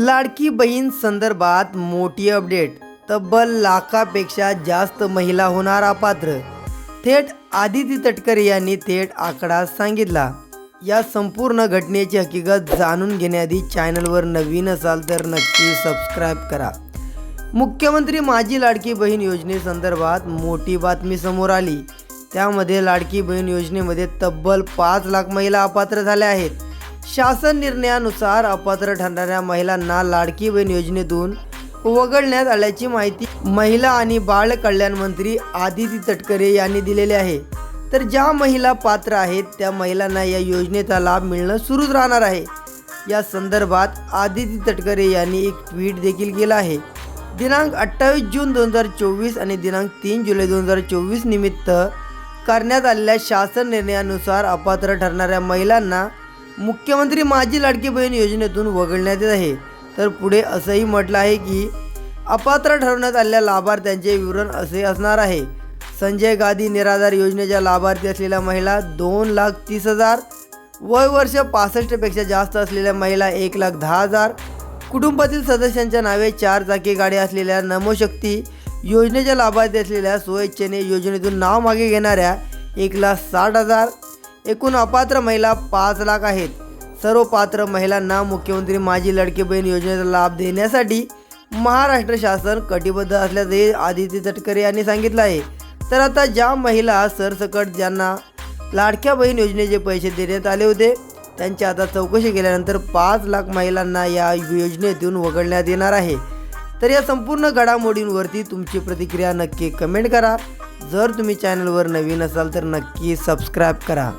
लाडकी बहीण संदर्भात मोठी अपडेट तब्बल लाखापेक्षा जास्त महिला होणार अपात्र. थेट आदिती तटकरे यांनी थेट आकडा सांगितला. या संपूर्ण घटनेची हकीकत जाणून घेण्याआधी चॅनलवर नवीन असाल तर नक्की सबस्क्राईब करा. मुख्यमंत्री माझी लाडकी बहीण योजनेसंदर्भात मोठी बातमी समोर आली. त्यामध्ये लाडकी बहीण योजनेमध्ये तब्बल पाच लाख महिला अपात्र झाल्या आहेत. शासन निर्णयानुसार अपात्र ठरणाऱ्या महिलांना लाडकी बहीण योजनेतून वगळण्यात आल्याची माहिती महिला आणि बाळ कल्याण मंत्री आदिती तटकरे यांनी दिलेली आहे. तर ज्या महिला पात्र आहेत त्या महिलांना या योजनेचा लाभ मिळणं सुरूच राहणार आहे. या संदर्भात आदिती तटकरे यांनी एक ट्विट देखील केलं आहे. दिनांक अठ्ठावीस जून दोन हजार चोवीस आणि दिनांक तीन जुलै दोन हजार चोवीस निमित्त करण्यात आलेल्या शासन निर्णयानुसार अपात्र ठरणाऱ्या महिलांना मुख्यमंत्री माझी लाडकी बहीण योजनेतून वगळण्यात येत आहे. तर पुढे असंही म्हटलं आहे की अपात्र ठरवण्यात आलेल्या लाभार्थ्यांचे विवरण असे असणार आहे. संजय गांधी निराधार योजनेच्या लाभार्थी असलेल्या महिला दोन लाख तीस हजार वय वर्ष पासष्टपेक्षा जास्त असलेल्या महिला एक लाख दहा हजार कुटुंबातील सदस्यांच्या नावे चार चाकी गाड्या असलेल्या नमोशक्ती योजनेच्या लाभार्थी असलेल्या स्वेच्छेने योजनेतून नाव मागे घेणाऱ्या एक लाख साठ हजार एकूण अपात्र महिला पाच लाख आहेत. सर्व पात्र महिलांना मुख्यमंत्री माझी लडकी बहीण योजनेचा लाभ देण्यासाठी महाराष्ट्र शासन कटिबद्ध असल्याचे आदित्य तटकरे यांनी सांगितलं आहे. तर आता ज्या महिला सरसकट ज्यांना लाडक्या बहीण योजनेचे पैसे देण्यात आले होते त्यांची आता चौकशी केल्यानंतर पाच लाख महिलांना या योजनेतून वगळण्यात येणार आहे. तर या संपूर्ण घडामोडींवरती तुमची प्रतिक्रिया नक्की कमेंट करा. जर तुम्ही चॅनलवर नवीन असाल तर नक्की सबस्क्राईब करा.